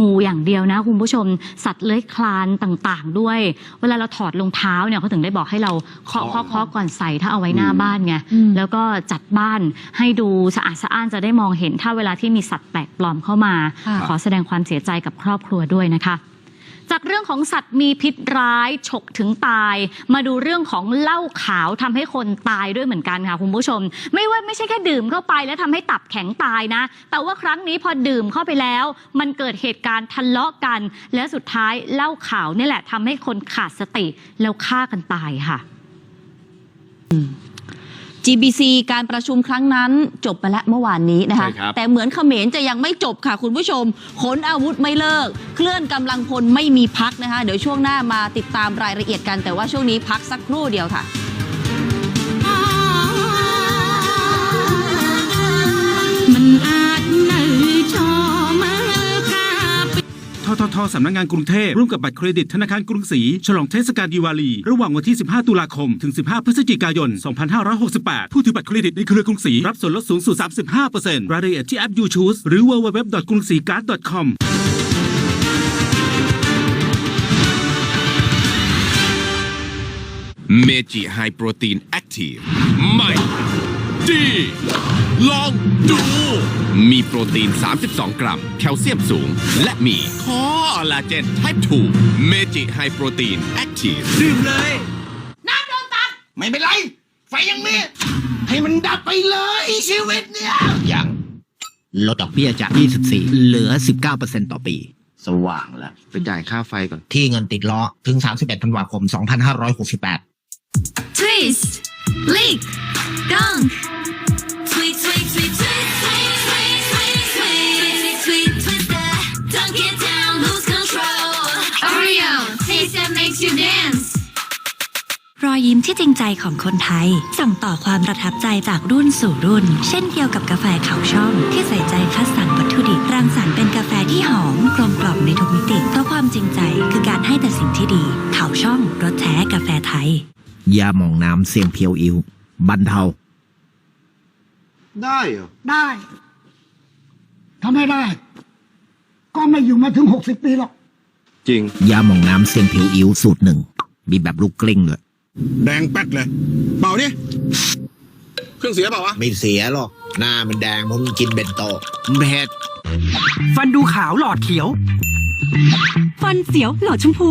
งูอย่างเดียวนะคุณผู้ชม สัตว์เลื้อยคลานต่างๆ ด้วย เวลาเราถอดรองเท้าเนี่ยเขาถึงได้บอกให้เราเคาะเคาะเคาะก่อนใส่ถ้าเอาไว้หน้าบ้านไงอืมแล้วก็จัดบ้านให้ดูสะอาดสะอ้านจะได้มองเห็นถ้าเวลาที่มีสัตว์แปลกปลอมเข้ามาค่ะขอแสดงความเสียใจกับครอบครัวด้วยนะคะ จากเรื่องของสัตว์มีพิษร้ายฉกถึงตาย มาดูเรื่องของเหล้าขาวทำให้คนตายด้วยเหมือนกันค่ะคุณผู้ชม ไม่ว่าไม่ใช่แค่ดื่มเข้าไปแล้วทำให้ตับแข็งตายนะ แต่ว่าครั้งนี้พอดื่มเข้าไปแล้ว มันเกิดเหตุการณ์ทะเลาะกัน และสุดท้ายเหล้าขาวนี่แหละทำให้คนขาดสติแล้วฆ่ากันตายค่ะ GBC การประชุมครั้งนั้นจบไปแล้วเมื่อวานนี้นะคะ ใช่ครับ แต่เหมือนเขมรจะยังไม่จบค่ะคุณผู้ชม ขนอาวุธไม่เลิก เคลื่อนกำลังพลไม่มีพักนะคะ เดี๋ยวช่วงหน้ามาติดตามรายละเอียดกันแต่ว่าช่วงนี้พักสักครู่เดียวค่ะ ทสำนักงานกรุงเทพร่วมกับบัตรเครดิตธนาคารกรุงศรีฉลองเทศกาลดีวาลี ระหว่างวันที่ 15 ตุลาคม ถึง 15 พฤศจิกายน 2568 ผู้ถือบัตรเครดิตในเครือกรุงศรีรับส่วนลดสูงสุด 35%รายละเอียดที่แอป You Choose หรือ www.grungsi-card.com เมจิไฮโปรตีนแอคทีฟใหม่ดีลองดู มีโปรตีน 32 กรัม แคลเซียมสูง และมีคอ ลลาเจน type 2 เมจิไฮโปรตีนแอคทีฟดื่มเลย น้ำโดนตัด ไม่เป็นไร ไฟยังมี ให้มันดับไปเลยชีวิตเนี่ยยังลดดอกเบี้ยจาก 24 เหลือ 19%ต่อปี สว่างแล้วไปจ่ายค่าไฟก่อน ที่เงินติดล้อ ถึง 31 ธันวาคม 2568 twist lick dunk ยยิ้มที่จริงใจของคนไทยส่งต่อความประทับใจจากรุ่นสู่รุ่น เช่นเดียวกับกาแฟเขาช่อง ที่ใส่ใจคัดสรรวัตถุดิบรังสรรค์เป็นกาแฟที่หอมกลมกล่อมในทุกมิติเพราะความจริงใจคือการให้แต่สิ่งที่ดี เขาช่องรสแท้กาแฟไทย ยาหมองน้ำเสียงเพียวอิวบรรเทา ได้เหรอได้ทำไม่ได้ ก็ไม่อยู่มาถึงหกสิบปีหรอก จริง ยาหมองน้ำเสียงเพียวอิวสูตรหนึ่งมีแบบลูกกลิ้งด้วย แดงแป๊ดเลย เป่าดิเครื่องเสียเปล่าวะ ไม่เสียหรอก หน้ามันแดงเพราะมันกินเบนโตเผ็ดฟันดูขาวหลอดเขียว ฟันเสียวหลอดชมพู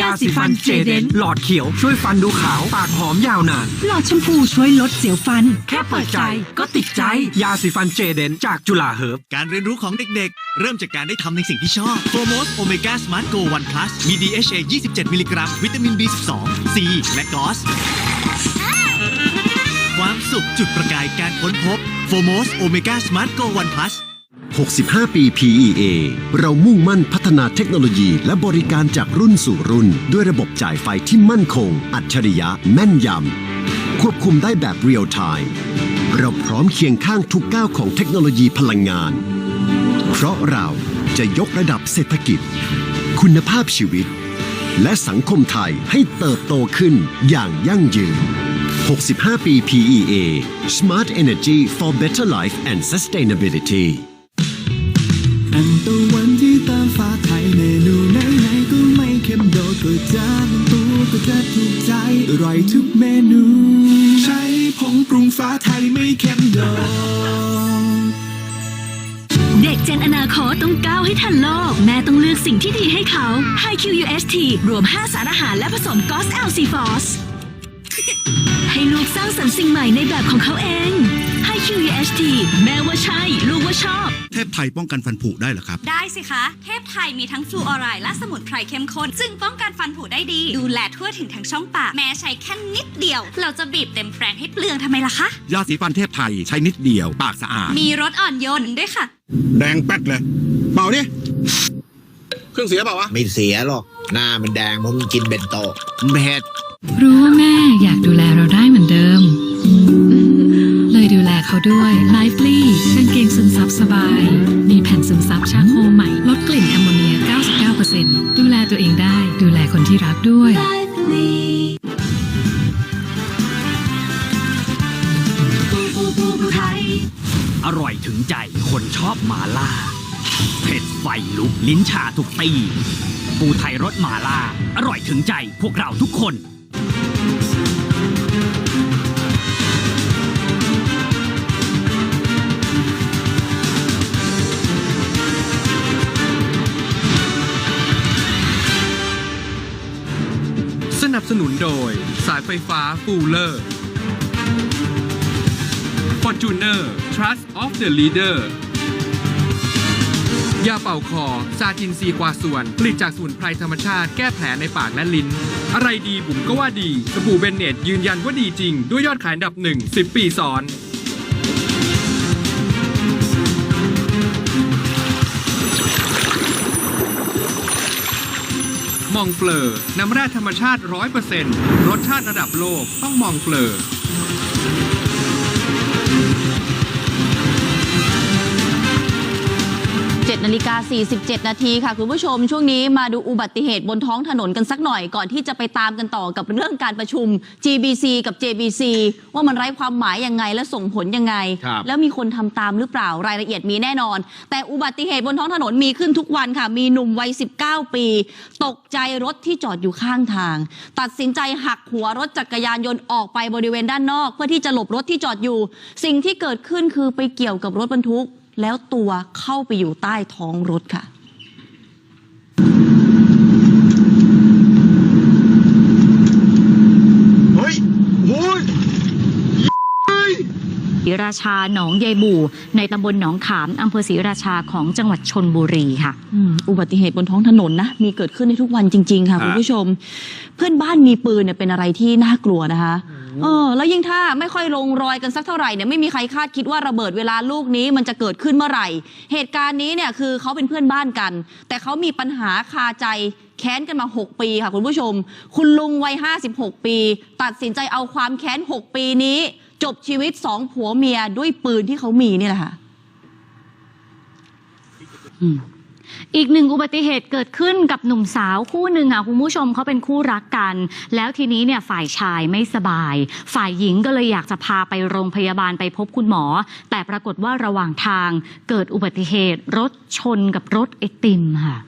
ยาสีฟันเจเดนหลอดเขียวช่วยฟันดูขาวปากหอมยาวนาน หลอดชมพูช่วยลดเสียวฟัน แค่เปิดใจก็ติดใจ ยาสีฟันเจเดนจากจุฬาเฮิร์บการเรียนรู้ของเด็กๆ เริ่มจากการได้ทำในสิ่งที่ชอบโฟโมสโอเมก้าสมาร์ทโกวันพลัสมี DHA 27 มิลลิกรัม วิตามิน B12 C และกอสความสุขจุดประกายการค้นพบโฟโมสโอเมก้าสมาร์ทโกวันพลัส 65 ปี PEA เรามุ่งมั่นพัฒนาเทคโนโลยี และบริการจากรุ่นสู่รุ่น ด้วยระบบจ่ายไฟที่มั่นคง อัจฉริยะ แม่นยำ ควบคุมได้แบบเรียลไทม์เราพร้อมเคียงข้างทุกก้าวของเทคโนโลยีพลังงาน เพราะเราจะยกระดับเศรษฐกิจ คุณภาพชีวิต และสังคมไทยให้เติบโตขึ้นอย่างยั่งยืน 65 ปี PEA Smart Energy for Better Life and Sustainability เค็มโดจะมันตัวก็จะถูกใจอร่อยทุกเมนู ใช้ผงปรุงฟ้าไทยไม่เค็มโดดเด็กเจนอนาคตต้องก้าวให้ทันโลก แม่ต้องเลือกสิ่งที่ดีให้เขา High QUST รวม 5 สารอาหารและผสมกอส LC f o s ให้ลูกสร้างสรรค์สิ่งใหม่ในแบบของเขาเอง High QUST แม่ว่าใช่ ลูกว่าชอบ เทพไทยป้องกันฟันผุได้เหรอครับ ได้สิคะ เทพไทยมีทั้งฟลูออไรด์และสมุนไพรเข้มข้นซึ่งป้องกันฟันผุได้ดี ดูแลทั่วถึงทั้งช่องปาก แม้ใช้แค่นิดเดียว เราจะบีบเต็มแปรงให้เปลืองทำไมล่ะคะ ยาสีฟันเทพไทยใช้นิดเดียว ปากสะอาด มีรสอ่อนโยนด้วยค่ะ แดงแป๊ดเลย เป่าดิเค รื่องเสียเปล่าวะ ไม่เสียหรอก หน้ามันแดงเพราะมันกินเบนโตเผ็ดรู้ว่าแม่อยากดูแลเราได้เหมือนเดิม เลยดูแลเขาด้วย Lively กางเกงซึมซับสบาย มีแผ่นซึมซับชาโคใหม่ ลดกลิ่นแอมโมเนีย 99%ดูแลตัวเองได้ ดูแลคนที่รักด้วย อร่อยถึงใจคนชอบหมาล่า เผ็ดไฟลุกลิ้นชาทุกตี ปูไทยรสหมาล่า อร่อยถึงใจพวกเราทุกคน สนับสนุนโดยสายไฟฟ้าฟูลเลอร์ Fortuner Trust of the Leader ยาเป่าคอ ซาจินซีกวาส่วน ผลิตจากสมุนไพรธรรมชาติแก้แผลในปากและลิ้น อะไรดีบุ๋มก็ว่าดี สบู่เบนเนตยืนยันว่าดีจริง ด้วยยอดขายอันดับหนึ่ง10ปีซ้อนมองเฟลอร์น้ำแร่ธรรมชาติ 100%รสชาติระดับโลกต้องมองเฟลอ นาฬิกา 47 นาทีค่ะ คุณผู้ชม ช่วงนี้มาดูอุบัติเหตุบนท้องถนนกันสักหน่อยก่อนที่จะไปตามกันต่อกับเรื่องการประชุม GBC กับ JBC ว่ามันไร้ความหมายยังไงและส่งผลยังไงครับแล้วมีคนทำตามหรือเปล่ารายละเอียดมีแน่นอน แต่อุบัติเหตุบนท้องถนนมีขึ้นทุกวันค่ะ มีหนุ่มวัย 19 ปี ตกใจรถที่จอดอยู่ข้างทาง ตัดสินใจหักหัวรถจักรยานยนต์ออกไปบริเวณด้านนอก เพื่อที่จะหลบรถที่จอดอยู่ สิ่งที่เกิดขึ้นคือไปเกี่ยวกับรถบรรทุก แล้วตัวเข้าไปอยู่ใต้ท้องรถค่ะ เฮ้ยโอ้ย ศ รีราชาหนองยายบู่ ในตำบลหนองขามอำเภอศรีราชาของจังหวัดชนบุรีค่ะอืมอุบัติเหตุบนท้องถนนนะมีเกิดขึ้นในทุกวันจริง ๆ ค่ะฮะคุณผู้ชม เพื่อนบ้านมีปืนเนี่ยเป็นอะไรที่น่ากลัวนะคะเออแล้วยิ่งถ้าไม่ค่อยลงรอยกันสักเท่าไหร่เนี่ยไม่มีใครคาดคิดว่าระเบิดเวลาลูกนี้มันจะเกิดขึ้นเมื่อไหร่ เหตุการณ์นี้เนี่ยคือเขาเป็นเพื่อนบ้านกัน แต่เขามีปัญหาคาใจ แค้นกันมา 6 ปีค่ะคุณผู้ชม คุณลุงวัย 56 ปี ตัดสินใจเอาความแค้น 6 ปีนี้ จบชีวิตสองผัวเมียด้วยปืนที่เขามีนี่แหละค่ะอีกหนึ่งอุบัติเหตุเกิดขึ้นกับหนุ่มสาวคู่หนึ่งอะคุณผู้ชมเขาเป็นคู่รักกัน แล้วทีนี้เนี่ยฝ่ายชายไม่สบาย ฝ่ายหญิงก็เลยอยากจะพาไปโรงพยาบาลไปพบคุณหมอ แต่ปรากฏว่าระหว่างทางเกิดอุบัติเหตุรถชนกับรถไอติมค่ะ